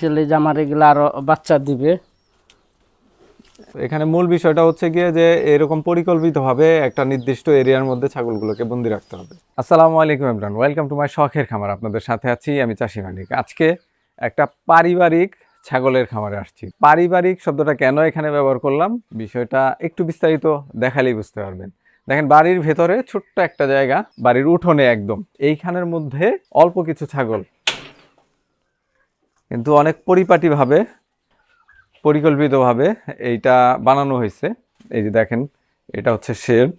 ছেলে যে আমার এগুলো আরও বাচ্চা দিবে। এখানে মূল বিষয়টা হচ্ছে গিয়ে যে এরকম পরিকল্পিতভাবে একটা নির্দিষ্ট এরিয়ার মধ্যে ছাগলগুলোকে বন্দি রাখতে হবে। আসসালামু আলাইকুম ইমরান ওয়েলকাম টু মাই শখের খামার, আপনাদের সাথে আছি আমি চাষি মালিক আজকে একটা পারিবারিক ছাগলের খামারে আসছি। পারিবারিক শব্দটা কেন এখানে ব্যবহার করলাম, বিষয়টা একটু বিস্তারিত দেখালেই বুঝতে পারবেন। দেখেন, বাড়ির ভেতরে ছোট্ট একটা জায়গা, বাড়ির উঠোনে একদম। এইখানের মধ্যে অল্প কিছু ছাগল কিন্তু অনেক পরিপাটিভাবে, পরিকল্পিতভাবে এইটা বানানো হয়েছে। এই যে দেখেন, এটা হচ্ছে শেড।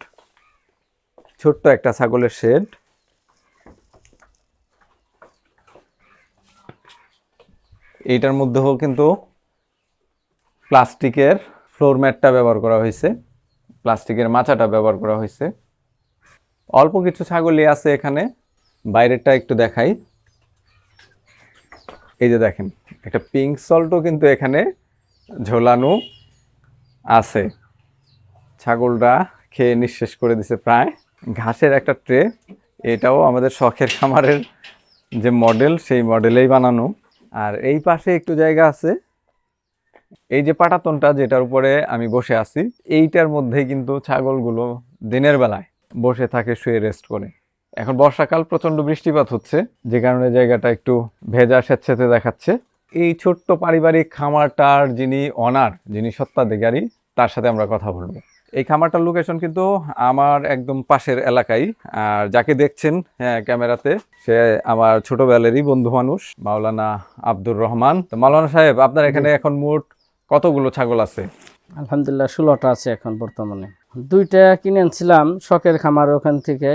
ছোট্ট একটা ছাগলের শেড। এইটার মধ্যেও কিন্তু প্লাস্টিকের ফ্লোর ম্যাটটা ব্যবহার করা হয়েছে, প্লাস্টিকের মাচাটা ব্যবহার করা হয়েছে। অল্প কিছু ছাগলই আছে এখানে। বাইরেরটা একটু দেখাই। এই যে দেখেন, একটা পিঙ্ক সল্টও কিন্তু এখানে ঝোলানো আছে। ছাগলটা খেয়ে নিঃশেষ করে দিছে প্রায়। ঘাসের একটা ট্রে এটাও আমাদের শখের খামারের যে মডেল সেই মডেলেই বানানো। আর এই পাশে একটু জায়গা আছে। এই যে পাটাতনটা যেটার উপরে আমি বসে আছি, এইটার মধ্যেই কিন্তু ছাগলগুলো দিনের বেলায় বসে থাকে, শুয়ে রেস্ট করে। এখন বর্ষাকাল প্রচণ্ড বৃষ্টিপাত হচ্ছে যে কারণে জায়গাটা একটু ভেজা স্বেচ্ছাতে দেখাচ্ছে। এই ছোট্ট পারিবারিক খামারটার যিনি অনার যিনি সত্ত্বাধিকারী তার সাথে আমরা কথা বলব। এই খামারটার লোকেশন কিন্তু আমার একদম পাশের এলাকায়। আর যাকে দেখছেন হ্যাঁ ক্যামেরাতে সে আমার ছোটবেলারই বন্ধু মানুষ মাওলানা আব্দুর রহমান। তো মাওলানা সাহেব আপনার এখানে এখন মোট কতগুলো ছাগল আছে? আলহামদুলিল্লাহ ষোলোটা আছে এখন বর্তমানে। দুইটা কিনে আনছিলাম শখের খামার ওখান থেকে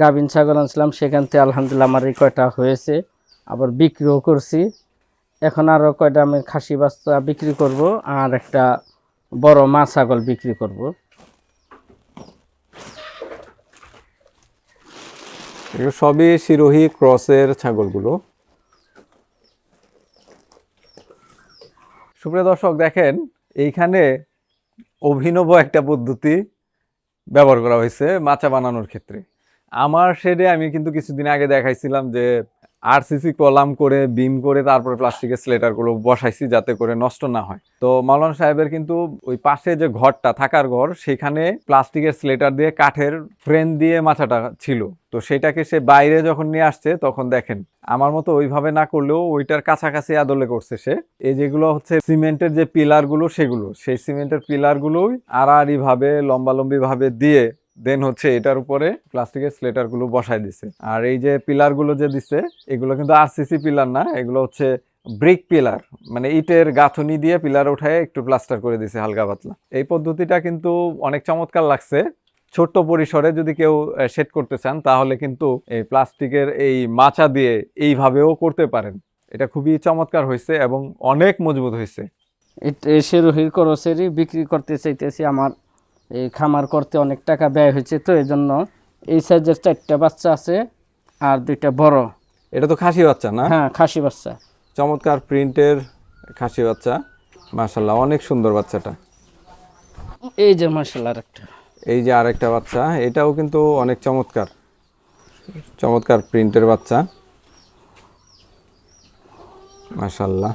গাভিন ছাগল আনছিলাম সেখান থেকে আলহামদুলিল্লাহ আমার এই কয়টা হয়েছে। আবার বিক্রিও করছি। এখন আরও কয়টা আমি খাসি বাচ্চা বিক্রি করব আর একটা বড় মা ছাগল বিক্রি করব। সবই শিরোহী ক্রসের ছাগলগুলো। সুপ্রিয় দর্শক দেখেন এইখানে অভিনব একটা পদ্ধতি ব্যবহার করা হয়েছে মাচা বানানোর ক্ষেত্রে। আমার শেডে আমি কিন্তু কিছুদিন আগে দেখাইছিলাম যে আরসিসি কলাম করে বিম করে, তারপরে প্লাস্টিকের স্লেটারগুলো বসাইছি যাতে করে নষ্ট না হয়। তো মাওলানা সাহেবের কিন্তু ওই পাশে যে ঘরটা, থাকার ঘর, সেখানে প্লাস্টিকের স্লেটার দিয়ে কাঠের ফ্রেম দিয়ে মাচাটা ছিল। তো সেটাকে সে বাইরে যখন নিয়ে আসছে, তখন দেখেন, আমার মতো ওইভাবে না করলেও ওইটার কাছাকাছি আদলে করছে সে। এই যেগুলো হচ্ছে সিমেন্টের যে পিলারগুলো, সেগুলো, সেই সিমেন্টের পিলারগুলোই আড়াআড়ি ভাবে লম্বালম্বি ভাবে দিয়ে দেন হচ্ছে এটার উপরে প্লাস্টিকের স্লেটারগুলো বসায় দিছে। আর এই যে পিলারগুলো যে দিছে, এগুলো কিন্তু আরসিসি পিলার না, এগুলো হচ্ছে ব্রিক পিলার মানে ইটের গাঁথনি দিয়ে পিলার উঠায় একটু প্লাস্টার করে দিছে হালকা পাতলা। এই পদ্ধতিটা কিন্তু অনেক চমৎকার লাগছে। ছোট্ট পরিসরে যদি কেউ সেট করতে চান, তাহলে কিন্তু এই প্লাস্টিকের এই মাচা দিয়ে এইভাবেও করতে পারেন। এটা খুবই চমৎকার হয়েছে এবং অনেক মজবুত হয়েছে। এসে রহির করসেরই বিক্রি করতে চাইতেছি আমার এই খামার করতে অনেক টাকা ব্যয় হয়েছে তো এই জন্য এই সাইজের চারটা বাচ্চা আছে আর দুইটা বড়। এটা তো খাসি বাচ্চা না? হ্যাঁ খাসি বাচ্চা। চমৎকার প্রিন্টের খাসি বাচ্চা মাশাল্লাহ অনেক সুন্দর বাচ্চাটা। এই যে মার্শাল একটা এই যে আরেকটা বাচ্চা এটাও কিন্তু অনেক চমৎকার। চমৎকার প্রিন্টের বাচ্চা। মাশাল্লাহ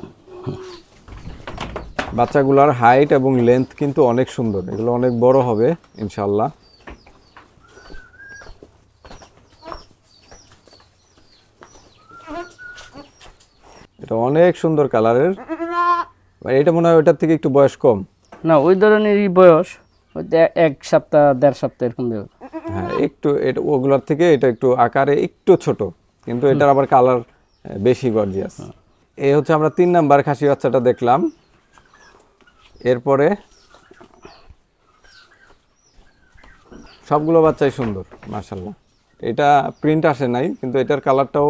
বাচ্চাগুলোর হাইট এবং লেন্থ কিন্তু অনেক সুন্দর। এগুলো অনেক বড় হবে ইনশাল্লাহ এটা অনেক সুন্দর কালারের। এটা মনে হয় ওটার থেকে একটু বয়স কম। না ওই ধরনেরই বয়স। ওই এক সপ্তাহ দেড় সপ্তাহ এরকম। হ্যাঁ একটু এটা ওগুলোর থেকে এটা একটু আকারে একটু ছোট কিন্তু এটার আবার কালার বেশি গর্জিয়াস এই হচ্ছে আমরা তিন নাম্বার খাসি বাচ্চাটা দেখলাম। এরপরে সবগুলো বাচ্চাই সুন্দর মার্শাল্লাহ এটা প্রিন্ট আসে নাই কিন্তু এটার কালারটাও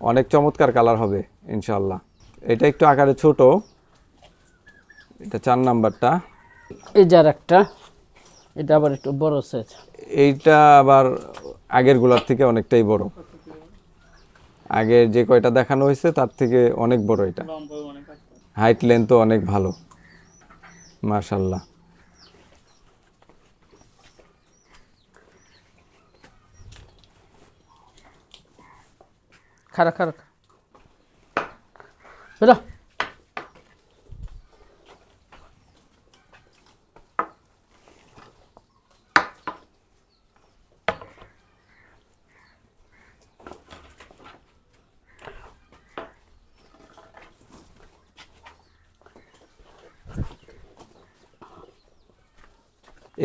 অনেক চমৎকার কালার হবে ইনশাল্লাহ এটা একটু আকারে ছোট। এটা চার নাম্বারটা। এই যার একটা এটা আবার একটু বড় সাইজ এইটা আবার আগেরগুলার থেকে অনেকটাই বড়। আগের যে কয়টা দেখানো হয়েছে তার থেকে অনেক বড় এটা। হাইট লেন্থও অনেক ভালো। মাশাল্লাহ। খারাপ খারাপ বেরো।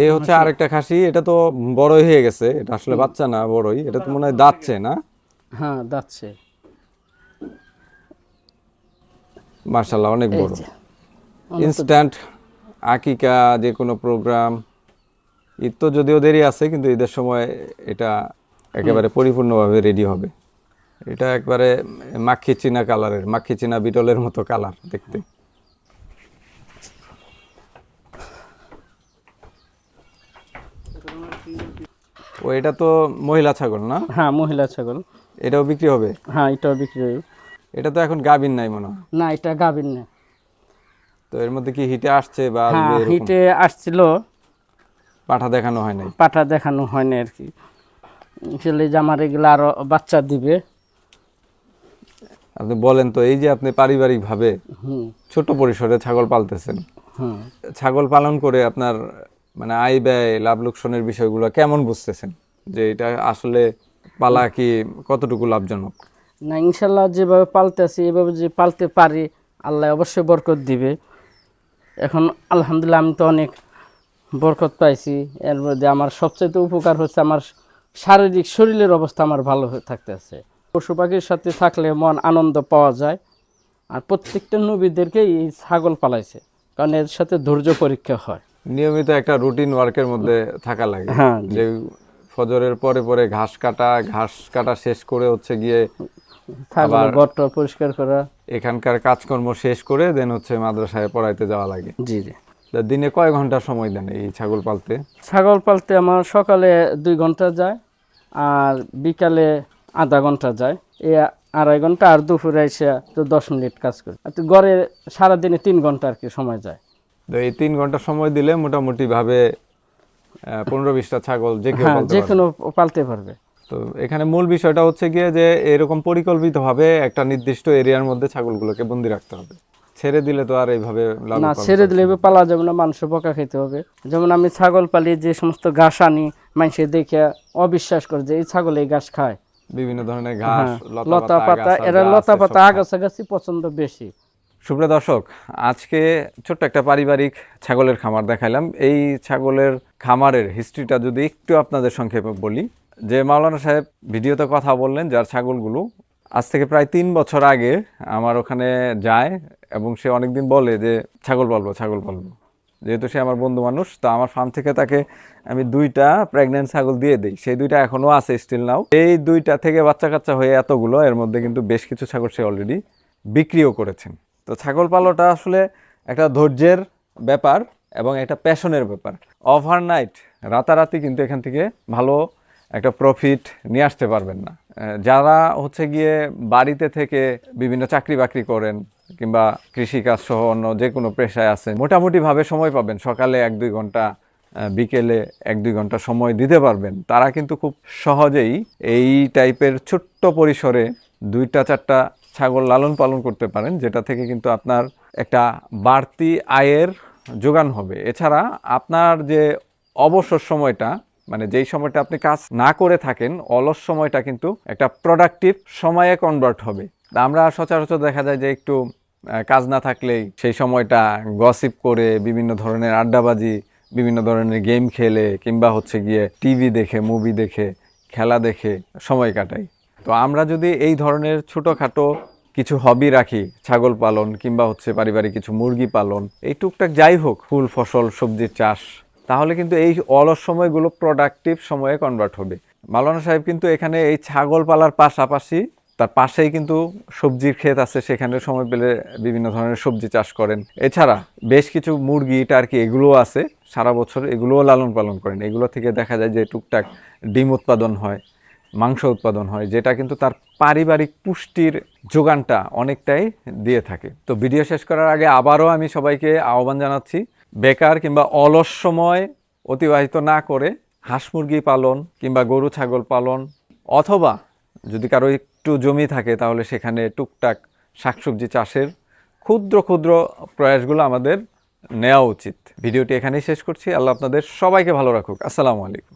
এই হচ্ছে আরেকটা খাসি এটা তো বড়ই হয়ে গেছে এটা আসলে বাচ্চা না বড়ই এটা তো মনে হয় দাঁতছে না? হ্যাঁ যাচ্ছে মার্শাল্লাহ অনেক বড়। ইনস্ট্যান্ট আকিকা যে কোনো প্রোগ্রাম ঈদ তো যদিও দেরি আছে কিন্তু ঈদের সময় এটা একেবারে পরিপূর্ণভাবে রেডি হবে। এটা একবারে মাখি চিনা কালারের মাখি চিনা বিটলের মতো কালার দেখতে। ও এটা তো মহিলা ছাগল না? হ্যাঁ মহিলা ছাগল। এটাও বিক্রি হবে? হ্যাঁ এটাও বিক্রি হবে। এটা তো এখন গাবিন নাই মনে হয়। না এটা গাভীর না। তো এর মধ্যে কি হিটে আসছে বা হ্যাঁ হিটে আসছিল। পাঠা দেখানো হয় নাই? পাটা দেখানো হয়নি আর কি। আসলে যে আমার এগুলো আরও বাচ্চা দিবে। আপনি বলেন তো এই যে আপনি পারিবারিকভাবে হুম। ছোট পরিসরে ছাগল পালতেছেন। ছাগল পালন করে আপনার মানে আয় ব্যয়, লাভ লোকসানের বিষয়গুলো কেমন বুঝতেছেন? যে এটা আসলে পালা কি কতটুকু লাভজনক? না, ইনশাল্লাহ যেভাবে পালতে আছি এভাবে যে পালতে পারি, আল্লাহ অবশ্যই বরকত দিবে। এখন আলহামদুলিল্লাহ আমি তো অনেক বরকত পাইছি। এর মধ্যে আমার সবচেয়ে উপকার হচ্ছে আমার শারীরিক শরীরের অবস্থা আমার ভালো হয়ে থাকতে আছে পশু পাখির সাথে থাকলে মন আনন্দ পাওয়া যায়। আর প্রত্যেকটা নবীদেরকেই এই ছাগল পালাইছে, কারণ এর সাথে ধৈর্য পরীক্ষা হয়। নিয়মিত একটা রুটিন ওয়ার্কের মধ্যে থাকা লাগে। হ্যাঁ, যে ফজরের পরে পরে ঘাস কাটা ঘাস কাটা শেষ করে হচ্ছে গিয়ে আবার- গর্ত পরিষ্কার করা। এখানকার কাজকর্ম শেষ করে দেন হচ্ছে মাদ্রাসায় পড়াইতে যাওয়া লাগে। জি জি। দিনে কয় ঘণ্টা সময় দেন এই ছাগল পালতে? ছাগল পালতে আমার সকালে দুই ঘণ্টা যায় আর বিকালে আধা ঘণ্টা যায়। এই আড়াই ঘণ্টা আর দুপুরে এসে তো দশ মিনিট কাজ করি। গড়ে সারাদিনে তিন ঘণ্টা আর কি সময় যায়। তো এই তিন ঘণ্টা সময় দিলে মোটামুটি ভাবে পনেরো বিশটা ছাগল যে কেউ হ্যাঁ যে। কোনো পালতে পারবে। তো এখানে মূল বিষয়টা হচ্ছে গিয়ে যে এরকম পরিকল্পিতভাবে একটা নির্দিষ্ট এরিয়ার মধ্যে ছাগলগুলোকে বন্দি রাখতে হবে। ছেড়ে দিলে তো আর এইভাবে না ছেড়ে দিলে পালা যাবে না মানুষ বকা খেতে হবে। যেমন আমি ছাগল পালি যে সমস্ত ঘাস আনি মানুষে দেখে অবিশ্বাস করে যে এই ছাগল এই ঘাস খায়। বিভিন্ন ধরনের ঘাস হ্যাঁ, লতা পাতা এরা লতা পাতা সব আগাছাগাছি পছন্দ বেশি। সুপ্রিয় দর্শক, আজকে ছোট্ট একটা পারিবারিক ছাগলের খামার দেখাইলাম। এই ছাগলের খামারের হিস্ট্রিটা যদি একটু আপনাদের সংক্ষেপে বলি, যে মাওলানা সাহেব ভিডিওতে কথা বললেন, যার ছাগলগুলো আজ থেকে প্রায় তিন বছর আগে আমার ওখানে যায় এবং সে অনেকদিন বলে যে, ছাগল পালবো ছাগল পালবো। যেহেতু সে আমার বন্ধু মানুষ, তো আমার ফার্ম থেকে তাকে আমি দুইটা প্রেগনেন্ট ছাগল দিয়ে দিই। সেই দুইটা এখনও আছে স্টিল নাও এই দুইটা থেকে বাচ্চা কাচ্চা হয়ে এতগুলো, এর মধ্যে কিন্তু বেশ কিছু ছাগল সে অলরেডি বিক্রিও করেছেন। তো ছাগল পালনটা আসলে একটা ধৈর্যের ব্যাপার এবং একটা প্যাশনের ব্যাপার। ওভারনাইট রাতারাতি কিন্তু এখান থেকে ভালো একটা প্রফিট নিয়ে আসতে পারবেন না। যারা হচ্ছে গিয়ে বাড়িতে থেকে বিভিন্ন চাকরি বাকরি করেন কিংবা কৃষিকাজ সহ অন্য যে কোনো পেশায় আছেন, মোটামুটিভাবে সময় পাবেন। সকালে এক দুই ঘণ্টা বিকেলে এক দুই ঘণ্টা সময় দিতে পারবেন। তারা কিন্তু খুব সহজেই এই টাইপের ছোট্ট পরিসরে দুইটা, চারটা ছাগল লালন পালন করতে পারেন, যেটা থেকে কিন্তু আপনার একটা বাড়তি আয়ের যোগান হবে। এছাড়া আপনার যে অবসর সময়টা মানে যেই সময়টা আপনি কাজ না করে থাকেন, অলস সময়টা কিন্তু একটা প্রোডাক্টিভ সময়ে কনভার্ট হবে। আমরা সচরাচর দেখা যায় যে একটু কাজ না থাকলেই সেই সময়টা গসিপ করে, বিভিন্ন ধরনের আড্ডাবাজি, বিভিন্ন ধরনের গেম খেলে, কিংবা হচ্ছে গিয়ে টিভি দেখে মুভি দেখে, খেলা দেখে সময় কাটাই। তো আমরা যদি এই ধরনের ছোটোখাটো কিছু হবি রাখি, ছাগল পালন কিংবা হচ্ছে পারিবারিক কিছু মুরগি পালন, এই টুকটাক যাই হোক, ফুল, ফসল সবজির চাষ, তাহলে কিন্তু এই অলস সময়গুলো প্রোডাক্টিভ সময়ে কনভার্ট হবে। মালানা সাহেব কিন্তু এখানে এই ছাগল পালার পাশাপাশি তার পাশেই কিন্তু সবজির ক্ষেত আছে, সেখানে সময় পেলে বিভিন্ন ধরনের সবজি চাষ করেন। এছাড়া বেশ কিছু মুরগি, টার্কি এগুলোও আছে, সারা বছর এগুলোও লালন পালন করেন। এগুলো থেকে দেখা যায় যে টুকটাক ডিম উৎপাদন হয়। মাংস উৎপাদন হয়, যেটা কিন্তু তার পারিবারিক পুষ্টির যোগানটা অনেকটাই দিয়ে থাকে। তো ভিডিও শেষ করার আগে আবারও আমি সবাইকে আহ্বান জানাচ্ছি, বেকার কিংবা অলস সময় অতিবাহিত না করে হাঁস মুরগি পালন কিংবা গরু, ছাগল পালন, অথবা যদি কারও একটু জমি থাকে তাহলে সেখানে টুকটাক শাকসবজি চাষের ক্ষুদ্র ক্ষুদ্র প্রয়াসগুলো আমাদের নেওয়া উচিত। ভিডিওটি এখানেই শেষ করছি। আল্লাহ আপনাদের সবাইকে ভালো রাখুক। আসসালামু আলাইকুম।